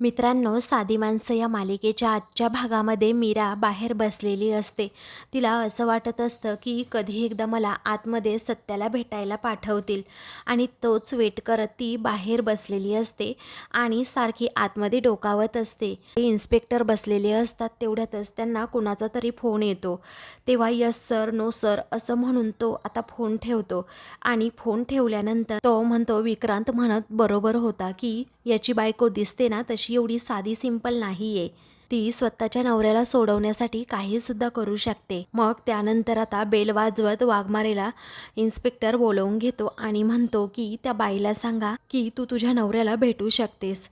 मित्रांनो साधी माणसं या मालिकेच्या आजच्या भागामध्ये मीरा बाहेर बसलेली असते. तिला असं वाटत असतं की कधी एकदा मला आतमध्ये सत्याला भेटायला पाठवतील आणि तोच वेट करत ती बाहेर बसलेली असते आणि सारखी आतमध्ये डोकावत असते. ते इन्स्पेक्टर बसलेले असतात तेवढ्यातच त्यांना कुणाचा तरी फोन येतो. तेव्हा यस सर नो सर असं म्हणून तो आता फोन ठेवतो आणि फोन ठेवल्यानंतर तो म्हणतो विक्रांत म्हणत बरोबर होता की याची बायको दिसते ना तशी एवढी साधी सिंपल नाही आहे ती स्वतःच्या नवऱ्याला सोडवण्यासाठी काहीसुद्धा करू शकते. मग त्यानंतर आता बेल वाजवत वाघमारेला इन्स्पेक्टर बोलवून घेतो आणि म्हणतो की त्या बाईला सांगा की तू तुझ्या नवऱ्याला भेटू शकतेस.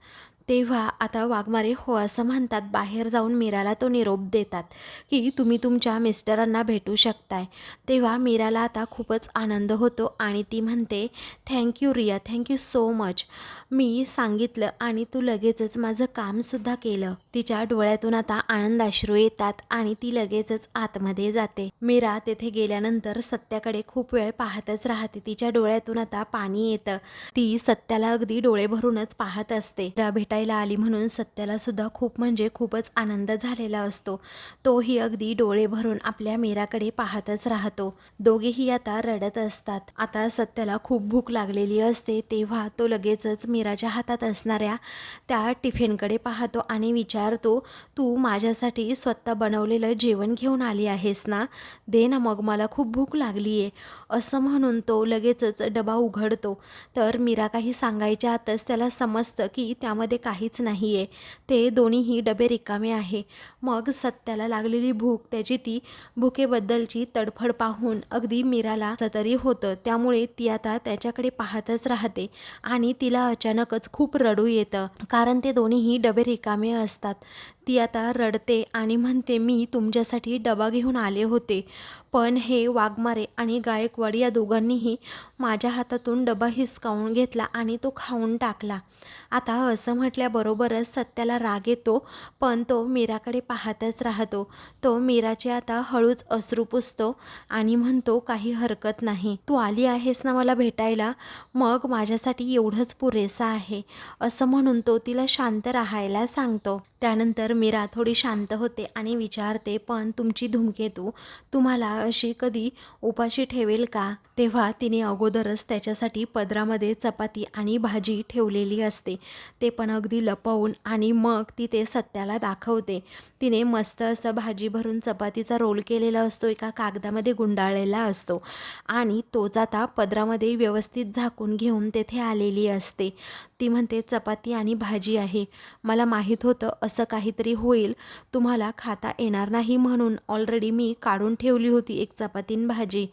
तेव्हा आता वाघमारे हो असं म्हणतात. बाहेर जाऊन मीराला तो निरोप देतात की तुम्ही तुमच्या मिस्टरांना भेटू शकताय. तेव्हा मीराला आता खूपच आनंद होतो आणि ती म्हणते thank you Riya. Thank you so much. मी सांगितलं आणि तू लगेचच माझं कामसुद्धा केलं. तिच्या डोळ्यातून आता आनंद अश्रू येतात आणि ती लगेचच आतमध्ये जाते. मीरा तेथे गेल्यानंतर सत्याकडे खूप वेळ पाहतच राहते. तिच्या डोळ्यातून आता पाणी येतं. ती सत्याला अगदी डोळे भरूनच पाहत असते. मीरा भेटायला आली म्हणून सत्याला सुद्धा खूप म्हणजे खूपच आनंद झालेला असतो. तोही अगदी डोळे भरून आपल्या मीराकडे पाहतच राहतो. दोघेही आता रडत असतात. आता सत्याला खूप भूक लागलेली असते तेव्हा तो लगेचच मीराच्या हातात असणाऱ्या त्या टिफिनकडे पाहतो आणि विचारतो तू माझ्यासाठी स्वतः बनवलेलं जेवण घेऊन आली आहेस ना? दे ना मग मला खूप भूक लागली आहे असं म्हणून तो लगेचच डबा उघडतो. तर मीरा काही सांगायच्या आतच त्याला समजतं की त्यामध्ये काहीच नाही आहे ते दोन्हीही डबे रिकामे आहे. मग सत्याला लागलेली भूक त्याची ती भुकेबद्दलची तडफड पाहून अगदी मीराला सतरी तरी होतं. त्यामुळे ती आता त्याच्याकडे पाहतच राहते आणि तिला अचानक अचानकच खूप रडू येतं. कारण ते दोन्हीही डबे रिकामे असतात. ती आता रडते आणि म्हणते मी तुमच्यासाठी डबा घेऊन आले होते. पण हे वाघमारे आणि गायकवाड या दोघांनीही माझ्या हातातून डबा हिसकावून घेतला आणि तो खाऊन टाकला. आता असं म्हटल्याबरोबरच सत्याला राग येतो पण तो मीराकडे पाहतच राहतो. तो मीराचे आता हळूच अश्रू पुसतो आणि म्हणतो काही हरकत नाही. तू आली आहेस ना मला भेटायला? मग माझ्यासाठी एवढंच पुरेसं आहे. असं म्हणून तो तिला शांत राहायला सांगतो. त्यानंतर मीरा थोडी शांत होते आणि विचारते पण तुमची धूमकेतू तुम्हाला अशी कधी उपाशी ठेवेल का? तेव्हा तिने अगोदरच त्याच्यासाठी पदरामध्ये चपाती आणि भाजी ठेवलेली असते. ते पण अगदी लपवून आणि मग ती ते सत्याला दाखवते. तिने मस्त असं भाजी भरून चपातीचा रोल केलेला असतो एका कागदामध्ये गुंडाळलेला असतो आणि तोच आता पदरामध्ये व्यवस्थित झाकून घेऊन तेथे आलेली असते. ती म्हणते चपाती आणि भाजी आहे. मला माहीत होतं असं काहीतरी होईल. तुम्हाला खाता येणार नाही म्हणून ऑलरेडी मी काढून ठेवली होती एक चपाती आणि भाजी.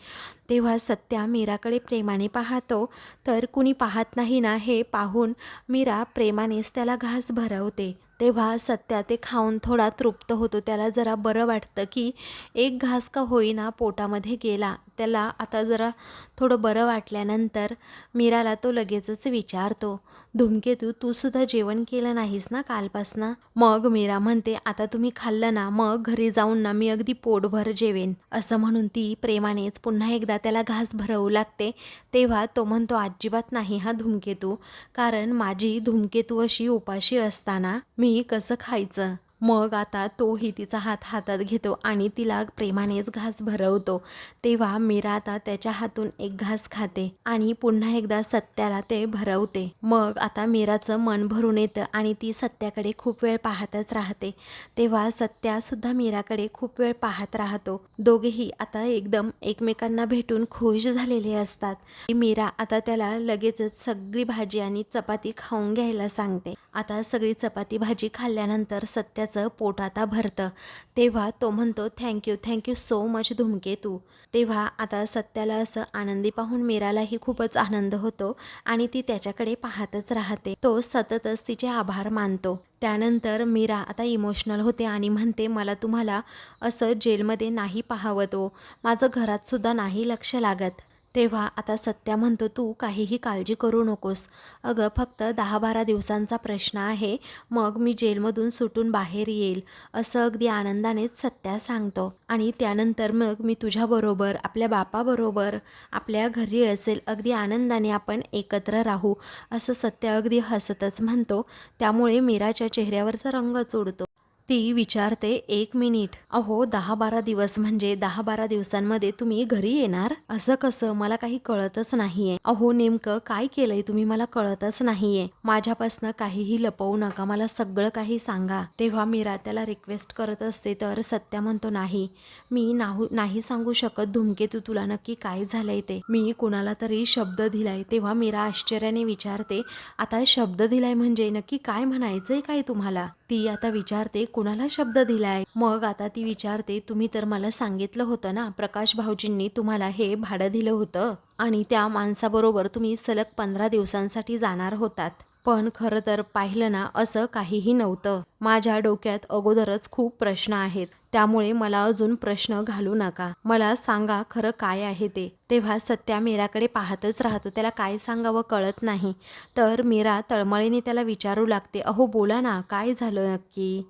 तेव्हा सत्या मीराकडे प्रेमाने पाहतो. तर कुणी पाहत नाही ना हे पाहून मीरा प्रेमानेच त्याला घास भरवते. तेव्हा सत्या ते खाऊन थोडा तृप्त होतो. त्याला जरा बरं वाटतं की एक घास का होईना पोटामध्ये गेला. त्याला आता जरा थोडं बरं वाटल्यानंतर मीराला तो लगेचच विचारतो धूमकेतू तू सुद्धा जेवण केलं नाहीस ना कालपासनं? मग मीरा म्हणते आता तुम्ही खाल्लं ना मग घरी जाऊन ना मी अगदी पोटभर जेवेन. असं म्हणून ती प्रेमानेच पुन्हा एकदा त्याला घास भरवू लागते. तेव्हा तो म्हणतो अजिबात नाही हा धूमकेतू कारण माझी धूमकेतू अशी उपाशी असताना मी कसं खायचं? मग आता तोही तिचा हात हातात घेतो आणि तिला प्रेमानेच घास भरवतो. तेव्हा मीरा आता त्याच्या हातून एक घास खाते आणि पुन्हा एकदा सत्याला ते भरवते. मग आता मीराचं मन भरून येतं आणि ती सत्याकडे खूप वेळ पाहतच राहते. तेव्हा सत्यासुद्धा मीराकडे खूप वेळ पाहत राहतो. दोघेही आता एकदम एकमेकांना भेटून खुश झालेले असतात. मीरा आता त्याला लगेचच सगळी भाजी आणि चपाती खाऊन घ्यायला सांगते. आता सगळी चपाती भाजी खाल्ल्यानंतर सत्याचं पोट आता भरतं. तेव्हा तो म्हणतो thank you thank you so much धुमके तू. तेव्हा आता सत्याला असं आनंदी पाहून मीरालाही खूपच आनंद होतो आणि ती त्याच्याकडे पाहतच राहते. तो सततच तिचे आभार मानतो. त्यानंतर मीरा आता इमोशनल होते आणि म्हणते मला तुम्हाला असं जेलमध्ये नाही पाहावं तो. माझं घरातसुद्धा नाही लक्ष लागत. तेव्हा आता सत्या म्हणतो तू काहीही काळजी करू नकोस. अगं फक्त दहा बारा दिवसांचा प्रश्न आहे. मग मी जेलमधून सुटून बाहेर येईल. असं अगदी आनंदानेच सत्या सांगतो. आणि त्यानंतर मग मी तुझ्याबरोबर आपल्या बापाबरोबर आपल्या घरी असेल अगदी आनंदाने आपण एकत्र राहू असं सत्य अगदी हसतच म्हणतो. त्यामुळे मीराच्या चेहऱ्यावरचा रंगच उडतो ती विचारते एक मिनिट. अहो दहा बारा दिवस म्हणजे दहा बारा दिवसांमध्ये तुम्ही घरी येणार? असं कसं? मला काही कळतच नाहीये. अहो नेमकं काय केलंय तुम्ही? मला कळतच नाहीये. माझ्यापासनं काहीही लपवू नका. मला सगळं काही सांगा. तेव्हा मीरा त्याला रिक्वेस्ट करत असते तर सत्या म्हणतो नाही. मी नाहू नाही सांगू शकत धुमकेतू तुला. नक्की काय झालंय ते? मी कुणाला तरी शब्द दिलाय. तेव्हा मीरा आश्चर्याने विचारते आता शब्द दिलाय म्हणजे नक्की काय म्हणायचंय काय तुम्हाला? ती आता विचारते कुणाला शब्द दिलाय? मग आता ती विचारते तुम्ही तर मला सांगितलं होतं ना प्रकाश भाऊजींनी तुम्हाला हे भाडं दिलं होतं आणि त्या माणसाबरोबर तुम्ही सलग पंधरा दिवसांसाठी जाणार होतात. पण खरं तर पाहिलं ना असं काहीही नव्हतं. माझ्या डोक्यात अगोदरच खूप प्रश्न आहेत. त्यामुळे मला अजून प्रश्न घालू नका. मला सांगा खरं काय आहे ते. तेव्हा सत्या मीराकडे पाहतच राहतो. त्याला काय सांगावं कळत नाही. तर मीरा तळमळीने त्याला विचारू लागते अहो बोला ना काय झालं नक्की?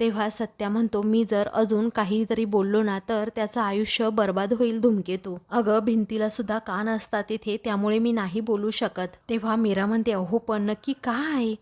तेव्हा सत्या म्हणतो मी जर अजून काहीतरी बोललो ना तर त्याचं आयुष्य बर्बाद होईल धुमकेतू. अगं भिंतीला सुद्धा कान असतात तिथे त्यामुळे मी नाही बोलू शकत. तेव्हा मीरा म्हणते अहो पण नक्की काय?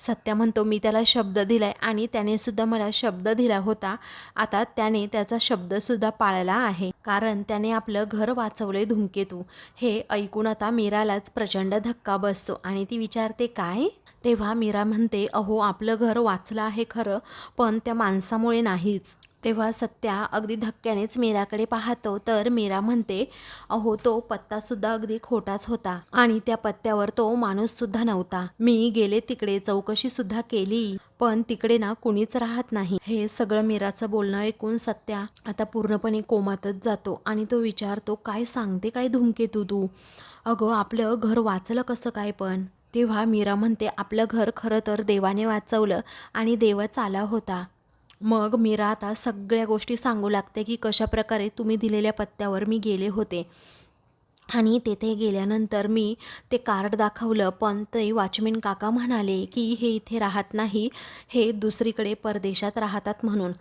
सत्या म्हणतो मी त्याला शब्द दिलाय. आणि त्याने सुद्धा मला शब्द दिला होता. आता त्याने त्याचा शब्दसुद्धा पाळला आहे. कारण त्याने आपलं घर वाचवले धुमकेतू. हे ऐकून आता मीरालाच प्रचंड धक्का बसतो. आणि ती विचारते काय? तेव्हा मीरा म्हणते अहो आपलं घर वाचलं आहे खरं पण त्या माणसामुळे नाहीच. तेव्हा सत्या अगदी धक्क्यानेच मीराकडे पाहतो. तर मीरा म्हणते अहो तो पत्तासुद्धा अगदी खोटाच होता आणि त्या पत्त्यावर तो माणूससुद्धा नव्हता. मी गेले तिकडे चौकशीसुद्धा केली पण तिकडे ना कुणीच राहत नाही. हे सगळं मीराचं बोलणं ऐकून सत्या आता पूर्णपणे कोमातच जातो आणि तो विचारतो काय सांगते काय धुमकेतू तू? अगं आपलं घर वाचलं कसं काय पण? तेव्हा मीरा म्हणते आपलं घर खरं तर देवाने वाचवलं आणि देवच आला होता. मग मीरा आता सगळ्या गोष्टी सांगू लागते की कशाप्रकारे तुम्ही दिलेल्या पत्त्यावर मी गेले होते. आणि तेथे गेल्यानंतर मी ते कार्ड दाखवलं पण ते वॉचमेन काका म्हणाले की हे इथे राहत नाही हे दुसरीकडे परदेशात राहतात म्हणून.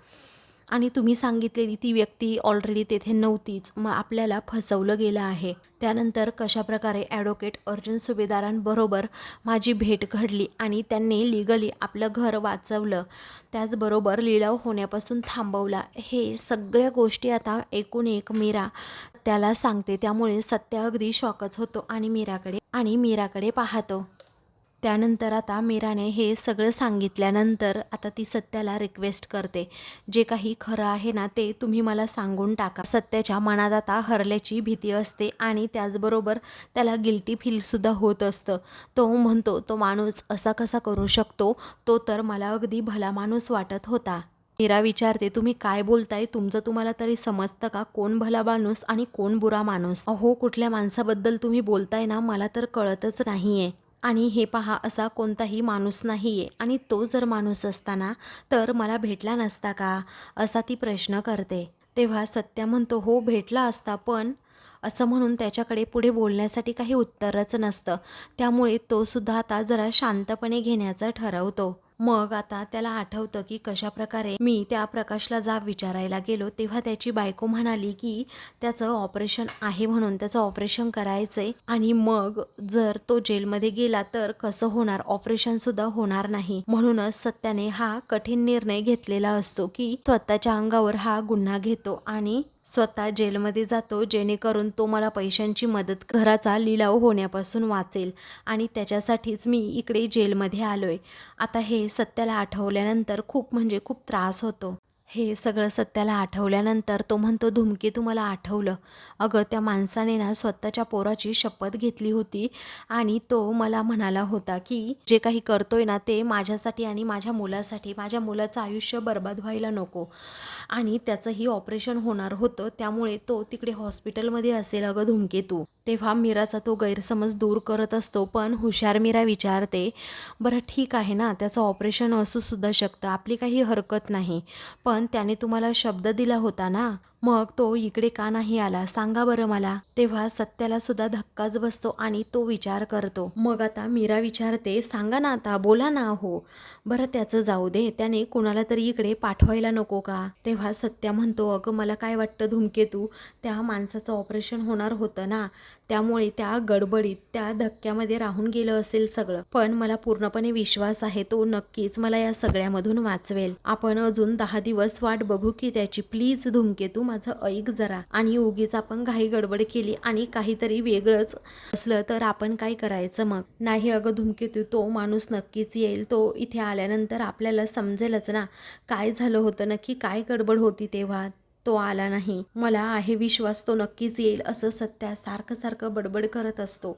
आणि तुम्ही सांगितलेली ती व्यक्ती ऑलरेडी तेथे नव्हतीच. मग आपल्याला फसवलं गेलं आहे. त्यानंतर कशाप्रकारे ॲडव्होकेट अर्जुन सुभेदारांबरोबर माझी भेट घडली आणि त्यांनी लिगली आपलं घर वाचवलं. त्याचबरोबर लिलाव होण्यापासून थांबवला. हे सगळ्या गोष्टी आता एकूण एक मीरा त्याला सांगते. त्यामुळे सत्य अगदी शॉकच होतो आणि मीराकडे आणि मीराकडे पाहतो. त्यानंतर आता मीराने हे सगळं सांगितल्यानंतर आता ती सत्याला रिक्वेस्ट करते. जे काही खरं आहे ना ते तुम्ही मला सांगून टाका. सत्याच्या मनात आता हरल्याची भीती असते आणि त्याचबरोबर त्याला गिल्टी फीलसुद्धा होत असतं. तो म्हणतो तो माणूस असा कसा करू शकतो? तो तर मला अगदी भला माणूस वाटत होता. मीरा विचारते तुम्ही काय बोलताय? तुमचं तुम्हाला तरी समजतं का? कोण भला माणूस आणि कोण बुरा माणूस? अहो कुठल्या माणसाबद्दल तुम्ही बोलताय ना मला तर कळतच नाहीये. आणि हे पहा असा कोणताही माणूस नाही आहे आणि तो जर माणूस असताना तर मला भेटला नसता का? असा ती प्रश्न करते. तेव्हा सत्या म्हणतो हो भेटला असता पण असं म्हणून त्याच्याकडे पुढे बोलण्यासाठी काही उत्तरच नसतं. त्यामुळे तो सुद्धा आता जरा शांतपणे घेण्याचं ठरवतो. मग आता त्याला आठवतं की कशा प्रकारे मी त्या प्रकाशला जाब विचारायला गेलो तेव्हा त्याची बायको म्हणाली की त्याचं ऑपरेशन आहे म्हणून त्याचं ऑपरेशन करायचंय आणि मग जर तो जेलमध्ये गेला तर कसं होणार? ऑपरेशन सुद्धा होणार नाही. म्हणूनच सत्याने हा कठीण निर्णय घेतलेला असतो की स्वतःच्या अंगावर हा गुन्हा घेतो आणि स्वतः जेलमध्ये जातो जेणेकरून तो मला पैशांची मदत घराचा लिलाव होण्यापासून वाचेल आणि त्याच्यासाठीच मी इकडे जेलमध्ये आलोय. आता हे सत्याला आठवल्यानंतर खूप म्हणजे खूप त्रास होतो. हे सगळं सत्याला आठवल्यानंतर तो म्हणतो धुमके तुम्हाला आठवलं. अगं त्या माणसाने ना स्वतःच्या पोराची शपथ घेतली होती आणि तो मला म्हणाला होता की जे काही करतोय ना ते माझ्यासाठी आणि माझ्या मुलासाठी माझ्या मुलाचं आयुष्य बर्बाद व्हायला नको. आणि त्याचंही ऑपरेशन होणार होतं त्यामुळे तो तिकडे हॉस्पिटलमध्ये असेल अगं धुमकेतू. तेव्हा मीराचा तो गैरसमज दूर करत असतो पण हुशार मीरा विचारते बरं ठीक आहे ना त्याचं ऑपरेशन असू सुद्धा शकतं आपली काही हरकत नाही. पण त्याने तुम्हाला शब्द दिला होता ना मग तो इकडे का नाही आला सांगा बरं मला. तेव्हा सत्याला सुद्धा धक्काच बसतो आणि तो विचार करतो. मग आता मीरा विचारते सांगा ना आता बोला ना हो बरं त्याचं जाऊ दे. त्याने कुणाला तरी इकडे पाठवायला नको का? तेव्हा सत्या म्हणतो अगं मला काय वाटतं धुमकेतू? त्या माणसाचं ऑपरेशन होणार होतं ना. त्यामुळे त्या गडबडीत त्या धक्क्यामध्ये राहून गेलं असेल सगळं. पण मला पूर्णपणे विश्वास आहे तो नक्कीच मला या सगळ्यामधून वाचवेल. आपण अजून दहा दिवस वाट बघू की त्याची प्लीज धुमकेतू माझं ऐक जरा. आणि उगीच आपण घाई गडबड केली आणि काहीतरी वेगळंच असलं तर आपण काय करायचं मग? नाही अगं धुमकेतू तो माणूस नक्कीच येईल. तो इथे आल्यानंतर आपल्याला समजेलच ना. काय झालं होतं नक्की? काय गडबड होती तेव्हा? तो आला नाही. मला आहे विश्वास तो नक्कीच येईल असं सत्या सारखं सारखं बडबड करत असतो.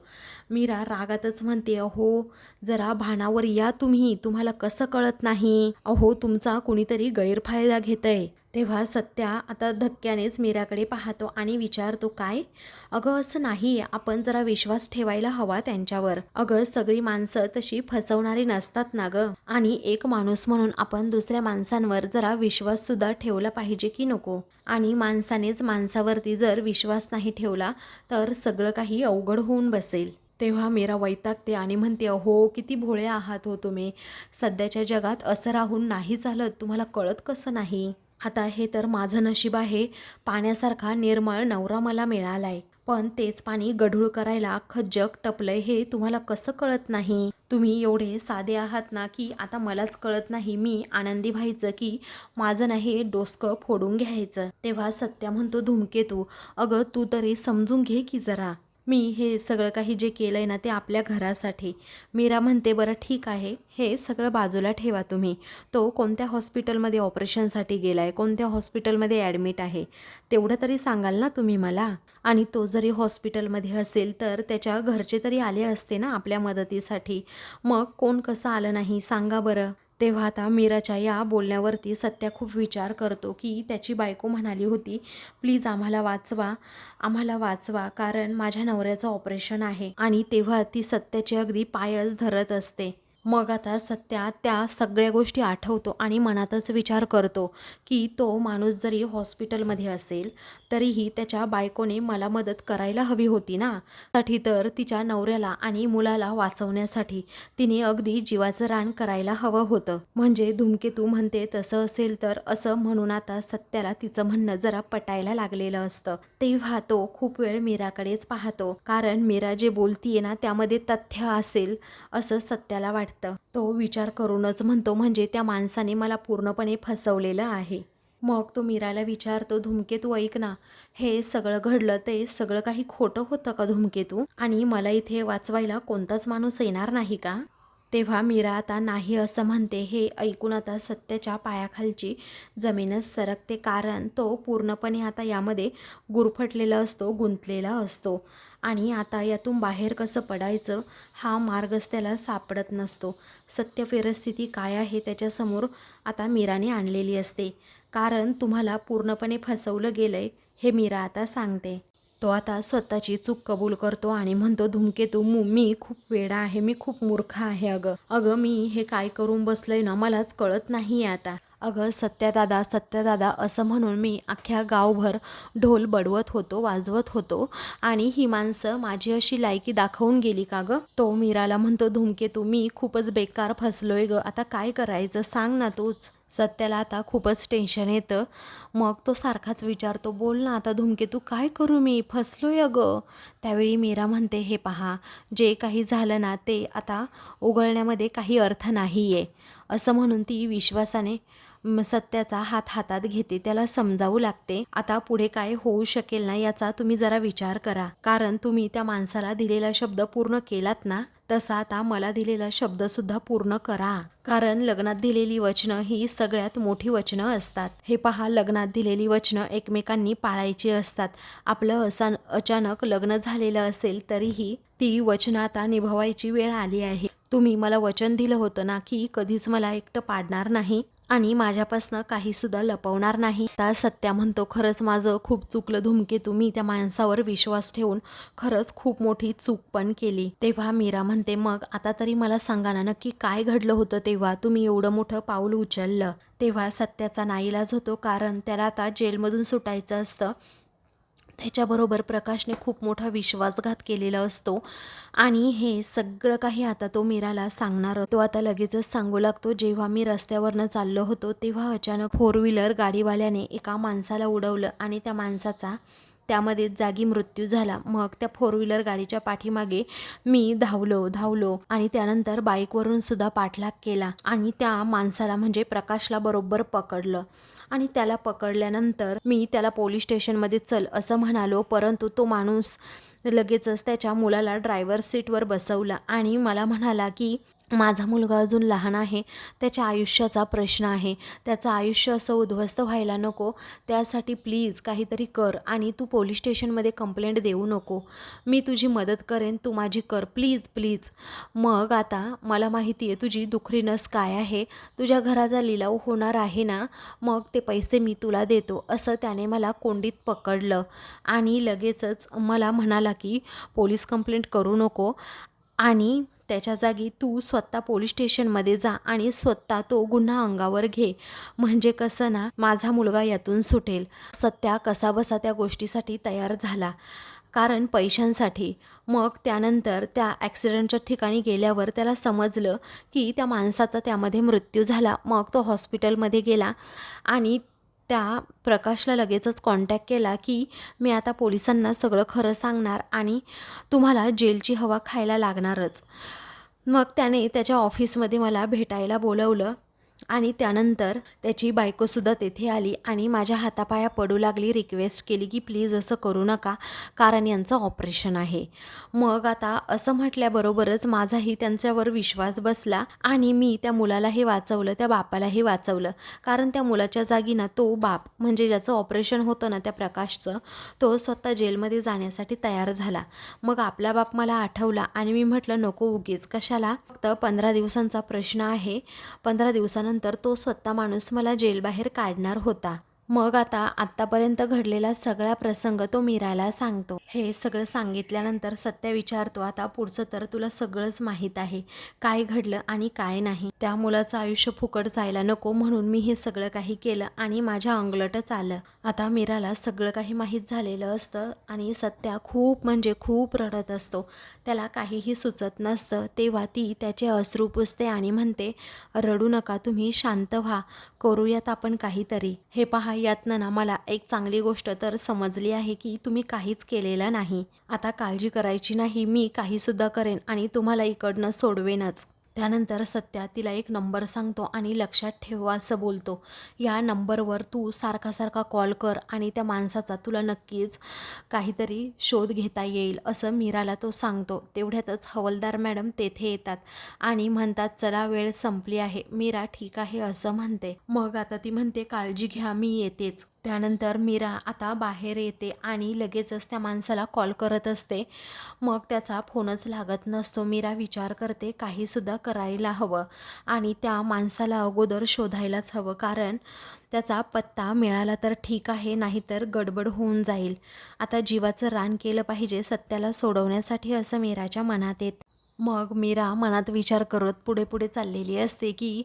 मीरा रागातच म्हणते अहो जरा भानावर या तुम्ही. तुम्हाला कसं कळत नाही? अहो तुमचा कुणीतरी गैरफायदा घेत आहे तेव्हा सत्या आता धक्क्यानेच मीराकडे पाहतो आणि विचारतो काय? अगं असं नाही आपण जरा विश्वास ठेवायला हवा त्यांच्यावर. अगं सगळी माणसं तशी फसवणारी नसतात ना गं? आणि एक माणूस म्हणून आपण दुसऱ्या माणसांवर जरा विश्वास सुद्धा ठेवला पाहिजे की नको? आणि माणसानेच माणसावरती जर विश्वास नाही ठेवला तर सगळं काही अवघड होऊन बसेल. तेव्हा मीरा वैतागते आणि म्हणते अहो किती भोळे आहात हो तुम्ही. सध्याच्या जगात असं राहून नाही चालत. तुम्हाला कळत कसं नाही? आता हे तर माझं नशीब आहे. पाण्यासारखा निर्मळ नवरा मला मिळालाय. पण तेच पाणी गढूळ करायला अख्खं जग टपलंय हे तुम्हाला कसं कळत नाही? तुम्ही एवढे साधे आहात ना की आता मलाच कळत नाही मी आनंदी व्हायचं की माझं नाही डोसकं फोडून घ्यायचं. तेव्हा सत्या म्हणतो धुमकेतू. अगं तू तरी समजून घे की जरा. मी हे सगळं काही जे केलं आहे ना ते आपल्या घरासाठी. मीरा म्हणते बरं ठीक आहे. हे सगळं बाजूला ठेवा तुम्ही. तो कोणत्या हॉस्पिटलमध्ये ऑपरेशनसाठी गेला आहे कोणत्या हॉस्पिटलमध्ये ॲडमिट आहे तेवढं तरी सांगाल ना तुम्ही मला? आणि तो जरी हॉस्पिटलमध्ये असेल तर त्याच्या घरचे तरी आले असते ना आपल्या मदतीसाठी. मग कोण कसं आलं नाही? सांगा बरं. तेव्हा आता मीराच्या या बोलण्यावरती सत्या खूप विचार करतो की त्याची बायको म्हणाली होती प्लीज आम्हाला वाचवा आम्हाला वाचवा कारण माझ्या नवऱ्याचं ऑपरेशन आहे आणि तेव्हा ती सत्याचे अगदी पायच धरत असते. मग आता सत्या त्या सगळ्या गोष्टी आठवतो आणि मनातच विचार करतो की तो माणूस जरी हॉस्पिटलमध्ये असेल तरीही त्याच्या बायकोने मला मदत करायला हवी होती ना. साठी तर तिच्या नवऱ्याला आणि मुलाला वाचवण्यासाठी तिने अगदी जीवाचं रान करायला हवं होतं. म्हणजे धूमकेतू म्हणते तसं असेल तर असं म्हणून आता सत्याला तिचं म्हणणं जरा पटायला लागलेलं असतं. तेव्हा तो खूप वेळ मीराकडेच पाहतो. कारण मीरा जे बोलतीये ना त्यामध्ये तथ्य असेल असं सत्याला वाटतं. तो विचार करूनच म्हणतो म्हणजे त्या माणसाने मला पूर्णपणे फसवलेलं आहे. मग तो मीराला विचारतो धूमकेतू ऐक ना हे सगळं घडलं ते सगळं काही खोटं होतं का धूमकेतू आणि मला इथे वाचवायला कोणताच माणूस येणार नाही का? तेव्हा मीरा आता नाही असं म्हणते हे ऐकून आता सत्याच्या पायाखालची जमीनच सरकते कारण तो पूर्णपणे आता यामध्ये गुरफटलेला असतो गुंतलेला असतो. आणि आता यातून बाहेर कसं पडायचं हा मार्गच त्याला सापडत नसतो. सत्य परिस्थिती काय आहे त्याच्यासमोर आता मीराने आणलेली असते. कारण तुम्हाला पूर्णपणे फसवलं गेलंय हे मीरा आता सांगते. तो आता स्वतःची चूक कबूल करतो आणि म्हणतो धुमकेतू मू मी खूप वेडा आहे मी खूप मूर्ख आहे अगं. अगं मी हे काय करून बसलंय ना मलाच कळत नाही आता. अगं सत्यादादा सत्यादादा असं म्हणून मी अख्ख्या गावभर ढोल बडवत होतो वाजवत होतो. आणि ही माणसं माझी अशी लायकी दाखवून गेली का गं? तो मीराला म्हणतो धुमकेतू मी खूपच बेकार फसलोय ग. आता काय करायचं? सांग ना तूच. सत्याला आता खूपच टेन्शन येतं. मग तो सारखाच विचारतो बोल ना आता धूमकेतू काय करू मी? फसलो फसलोय अगं. त्यावेळी मीरा म्हणते हे पहा जे काही झालं ना ते आता उघडण्यामध्ये काही अर्थ नाही आहे असं म्हणून ती विश्वासाने सत्याचा हात हातात घेते. त्याला समजावू लागते आता पुढे काय होऊ शकेल ना याचा तुम्ही जरा विचार करा. कारण तुम्ही त्या माणसाला दिलेला शब्द पूर्ण केलात ना तसा आता मला दिलेला शब्दसुद्धा पूर्ण करा. कारण लग्नात दिलेली वचनं ही सगळ्यात मोठी वचनं असतात. हे पहा लग्नात दिलेली वचनं एकमेकांनी पाळायची असतात. आपलं असा अचानक लग्न झालेलं असेल तरीही ती वचनं आता निभवायची वेळ आली आहे. तुम्ही मला वचन दिलं होतं ना की कधीच मला एकटं पाडणार नाही आणि माझ्यापासनं काही सुद्धा लपवणार नाही. आता सत्या म्हणतो खरंच माझं खूप चुकलं धुमके तुम्ही त्या माणसावर विश्वास ठेवून खरंच खूप मोठी चूक पण केली. तेव्हा मीरा म्हणते मग आता तरी मला सांगा ना नक्की काय घडलं होतं तेव्हा तुम्ही एवढं मोठं पाऊल उचललं? तेव्हा सत्याचा नाईलाज होतो कारण त्याला आता जेलमधून सुटायचं असतं. त्याच्याबरोबर प्रकाशने खूप मोठा विश्वासघात केलेला असतो. आणि हे सगळं काही आता तो मीराला सांगणार तो आता लगेचच सांगू लागतो जेव्हा मी रस्त्यावरनं चाललो होतो तेव्हा अचानक फोर व्हीलर गाडीवाल्याने एका माणसाला उडवलं आणि त्या माणसाचा त्यामध्ये जागी मृत्यू झाला. मग त्या फोर व्हीलर गाडीच्या पाठीमागे मी धावलो धावलो आणि त्यानंतर बाईकवरून सुद्धा पाठलाग केला आणि त्या माणसाला म्हणजे प्रकाशला बरोबर पकडलं. आणि त्याला पकडल्यानंतर मी त्याला पोलीस स्टेशनमध्ये चल असं म्हणालो परंतु तो माणूस लगेचच त्याच्या मुलाला ड्रायव्हर सीटवर बसवला आणि मला म्हणाला की माझा मुलगा अजून लहान आहे त्याच्या आयुष्याचा प्रश्न आहे. त्याचं आयुष्य असं उद्ध्वस्त व्हायला नको त्यासाठी प्लीज काहीतरी कर आणि तू पोलीस स्टेशनमध्ये कंप्लेंट देऊ नको. मी तुझी मदत करेन तू माझी कर प्लीज प्लीज मग आता मला माहिती आहे तुझी दुखरी नस काय आहे तुझ्या घराचा लिलाव होणार आहे ना मग ते पैसे मी तुला देतो असं त्याने मला कोंडीत पकडलं. आणि लगेचच मला म्हणाला की पोलीस कंप्लेंट करू नको. आणि त्याच्या जागी तू स्वतः पोलीस स्टेशनमध्ये जा आणि स्वतः तो गुन्हा अंगावर घे. म्हणजे कसं ना माझा मुलगा यातून सुटेल. सत्या कसाबसा त्या गोष्टीसाठी तयार झाला. कारण पैशांसाठी. मग त्यानंतर त्या ॲक्सिडेंटच्या ठिकाणी गेल्यावर त्याला समजलं की त्या माणसाचा त्यामध्ये मृत्यू झाला. मग तो हॉस्पिटलमध्ये गेला आणि त्या प्रकाशला लगेचच कॉन्टॅक्ट केला की मी आता पोलिसांना सगळं खरं सांगणार आणि तुम्हाला जेलची हवा खायला लागणारच. मग त्याने त्याच्या ऑफिसमध्ये मला भेटायला बोलवलं. आणि त्यानंतर त्याची बायकोसुद्धा तेथे आली आणि माझ्या हातापाया पडू लागली रिक्वेस्ट केली की प्लीज असं करू नका कारण यांचं ऑपरेशन आहे. मग आता असं म्हटल्याबरोबरच माझाही त्यांच्यावर विश्वास बसला आणि मी त्या मुलालाही वाचवलं त्या बापालाही वाचवलं. कारण त्या मुलाच्या जागी ना तो बाप म्हणजे ज्याचं ऑपरेशन होतं ना त्या प्रकाशचं तो स्वतः जेलमध्ये जाण्यासाठी तयार झाला. मग आपला बाप मला आठवला आणि मी म्हटलं नको उगीच कशाला? फक्त पंधरा दिवसांचा प्रश्न आहे. पंधरा दिवसानंतर तो स्वतः माणूस मला जेलबाहेर काढणार होता. मग आता आत्तापर्यंत घडलेला सगळा प्रसंग तो मीराला सांगतो. हे सगळं सांगितल्यानंतर सत्य विचारतो आता पुढचं तर तुला सगळंच माहीत आहे. काय घडलं आणि काय नाही. त्या मुलाचं आयुष्य फुकट जायला नको म्हणून मी हे सगळं काही केलं आणि माझ्या अंगलटच आलं आता मीराला सगळं काही माहीत झालेलं असतं आणि सत्या खूप म्हणजे खूप रडत असतो. त्याला काहीही सुचत नसतं. तेव्हा ती त्याचे अश्रू पुसते आणि म्हणते रडू नका तुम्ही शांत व्हा. करूयात आपण काहीतरी. हे पहा यातनं ना मला एक चांगली गोष्ट तर समजली आहे की तुम्ही काहीच केलेलं नाही. आता काळजी करायची नाही मी काहीसुद्धा करेन आणि तुम्हाला इकडनं सोडवेनच. त्यानंतर सत्या तिला एक नंबर सांगतो आणि लक्षात ठेवा असं बोलतो. या नंबरवर तू सारखा सारखा कॉल कर आणि त्या माणसाचा तुला नक्कीच काहीतरी शोध घेता येईल असं मीराला तो सांगतो. तेवढ्यातच हवलदार मॅडम तेथे येतात आणि म्हणतात चला वेळ संपली आहे. मीरा ठीक आहे असं म्हणते. मग आता ती म्हणते काळजी घ्या मी येतेच. त्यानंतर मीरा आता बाहेर येते आणि लगेचच त्या माणसाला कॉल करत असते. मग त्याचा फोनच लागत नसतो. मीरा विचार करते काहीसुद्धा करायला हवं आणि त्या माणसाला अगोदर शोधायलाच हवं. कारण त्याचा पत्ता मिळाला तर ठीक आहे नाहीतर गडबड होऊन जाईल. आता जीवाचं रान केलं पाहिजे सत्याला सोडवण्यासाठी असं मीराच्या मनात येत. मग मीरा मनात विचार करत पुढे पुढे चाललेली असते की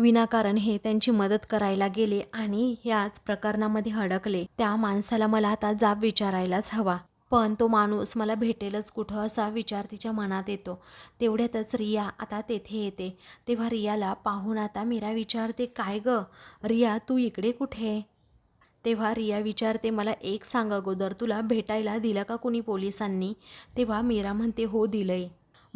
विनाकारण हे त्यांची मदत करायला गेले आणि याच प्रकरणामध्ये अडकले त्या माणसाला मला आता जाब विचारायलाच हवा. पण तो माणूस मला भेटेलच कुठं असा विचार तिच्या मनात येतो. तेवढ्यातच रिया आता तेथे येते. तेव्हा रियाला पाहून आता मीरा विचारते काय ग? रिया तू इकडे कुठे? तेव्हा रिया विचारते मला एक सांग अगोदर तुला भेटायला दिलं का कुणी पोलिसांनी? तेव्हा मीरा म्हणते हो दिलंय.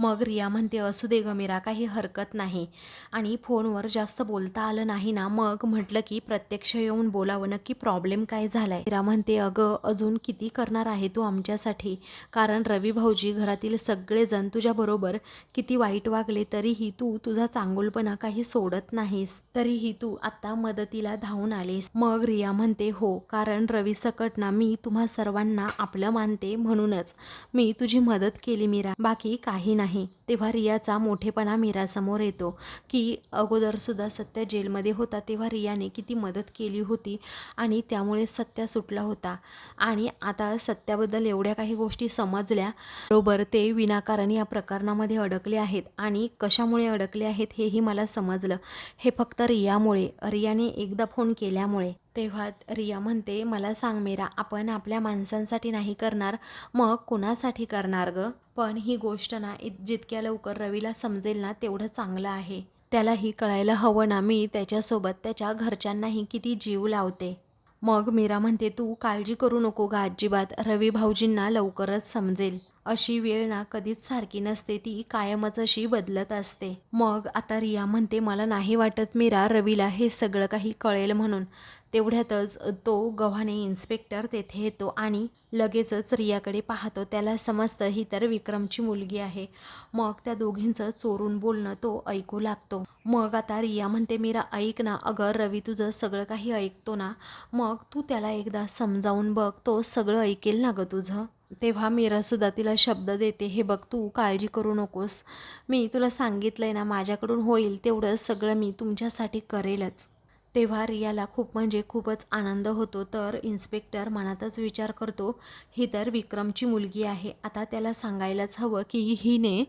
मग रिया म्हणते असू दे ग मीरा काही हरकत नाही. आणि फोनवर जास्त बोलता आलं नाही ना मग म्हटलं की प्रत्यक्ष येऊन बोलावं नक्की प्रॉब्लेम काय झालाय? मीरा म्हणते अगं अजून किती करणार आहे तू आमच्यासाठी? कारण रवी भाऊजी घरातील सगळेजण तुझ्याबरोबर किती वाईट वागले तरीही तू तुझा चांगुलपणा काही सोडत नाहीस. तरीही तू आत्ता मदतीला धावून आलीस. मग रिया म्हणते हो कारण रवी सकट ना मी तुम्हा सर्वांना आपलं मानते म्हणूनच. मी तुझी मदत केली मीरा. बाकी काही नाही. ନାହିଁ तेव्हा रियाचा मोठेपणा मीरासमोर येतो. की अगोदरसुद्धा सत्या जेलमध्ये होता तेव्हा रियाने किती मदत केली होती आणि त्यामुळे सत्या सुटला होता. आणि आता सत्याबद्दल एवढ्या काही गोष्टी समजल्या बरोबर ते विनाकारण या प्रकरणामध्ये अडकले आहेत. आणि कशामुळे अडकले आहेत हेही मला समजलं. हे फक्त रियामुळे. रियाने एकदा फोन केल्यामुळे. तेव्हा रिया म्हणते मला सांग मेरा आपण आपल्या माणसांसाठी नाही करणार मग कुणासाठी करणार ग? पण ही गोष्ट ना इत- जितक्या लवकर रवीला समजेल ना तेवढं चांगलं आहे. त्यालाही कळायला हवं ना मी त्याच्यासोबत त्याच्या घरच्यांनाही किती जीव लावते. मग मीरा म्हणते तू काळजी करू नको गा अजिबात रवी भाऊजींना लवकरच समजेल. अशी वेळ ना कधीच सारखी नसते. ती कायमच अशी बदलत असते. मग आता रिया म्हणते मला नाही वाटत मीरा रवीला हे सगळं काही कळेल म्हणून. तेवढ्यातच तो गव्हाणे इन्स्पेक्टर तेथे येतो आणि लगेचच रियाकडे पाहतो. त्याला समजतं ही तर विक्रमची मुलगी आहे. मग त्या दोघींचं चोरून बोलणं तो ऐकू लागतो. मग आता रिया म्हणते मीरा ऐक ना. अगं रवी तुझं सगळं काही ऐकतो ना. मग तू त्याला एकदा समजावून बघ. तो सगळं ऐकेल ना गं तुझं? तेव्हा मीरासुद्धा तिला शब्द देते हे बघ तू काळजी करू नकोस. मी तुला सांगितलं आहे ना माझ्याकडून होईल तेवढं सगळं मी तुमच्यासाठी करेलच. तेव्हा रियाला खूप म्हणजे खूपच आनंद होतो. तर इन्स्पेक्टर मनातच विचार करतो ही तर विक्रमची मुलगी आहे. आता त्याला सांगायलाच हवं की हिने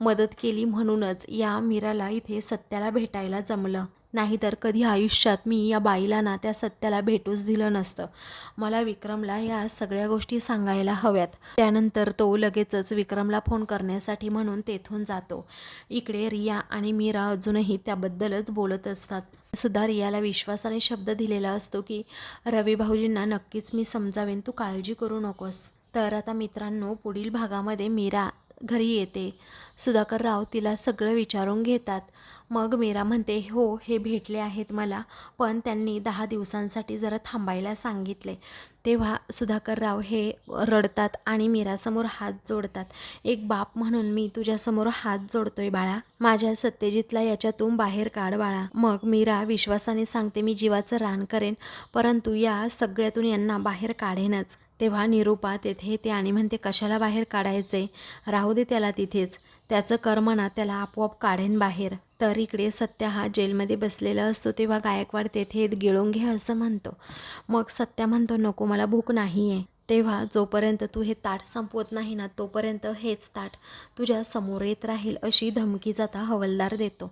मदत केली म्हणूनच या मीराला इथे सत्याला भेटायला जमलं. नाहीतर कधी आयुष्यात मी या बाईला ना त्या सत्याला भेटूच दिलं नसतं. मला विक्रमला या सगळ्या गोष्टी सांगायला हव्यात. त्यानंतर तो लगेचच विक्रमला फोन करण्यासाठी म्हणून तेथून जातो. इकडे रिया आणि मीरा अजूनही त्याबद्दलच बोलत असतात. सुद्धा रियाला विश्वासाने शब्द दिलेला असतो की रवी भाऊजींना नक्कीच मी समजावेन तू काळजी करू नकोस. तर आता मित्रांनो पुढील भागामध्ये मीरा घरी येते. सुधाकर राव तिला सगळं विचारून घेतात. मग मीरा म्हणते हो हे भेटले आहेत मला पण त्यांनी दहा दिवसांसाठी जरा थांबायला सांगितले. तेव्हा सुधाकर राव हे रडतात आणि मीरासमोर हात जोडतात. एक बाप म्हणून मी तुझ्यासमोर हात जोडतोय बाळा. माझ्या सत्यजितला याच्यातून बाहेर काढ बाळा. मग मीरा विश्वासाने सांगते मी जीवाचं रान करेन परंतु या सगळ्यातून यांना बाहेर काढेनच. तेव्हा निरूपा तेथे येते आणि म्हणते कशाला बाहेर काढायचे राहू दे त्याला तिथेच. त्याचं कर्म ना त्याला आपोआप काढेन बाहेर. तर इकडे सत्या हा जेलमध्ये बसलेला असतो तेव्हा गायकवाड तेथे गिळून घे असं म्हणतो. मग सत्या म्हणतो नको मला भूक नाही आहे तेव्हा जोपर्यंत तू हे ताट संपवत नाही ना तोपर्यंत हेच ताट तुझ्या समोर येत राहील अशी धमकी जाता हवलदार देतो.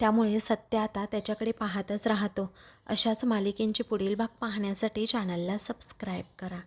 त्यामुळे सत्य आता त्याच्याकडे पाहतच राहतो. अशाच मालिकेंची पुढील भाग पाहण्यासाठी चॅनलला सबस्क्राईब करा.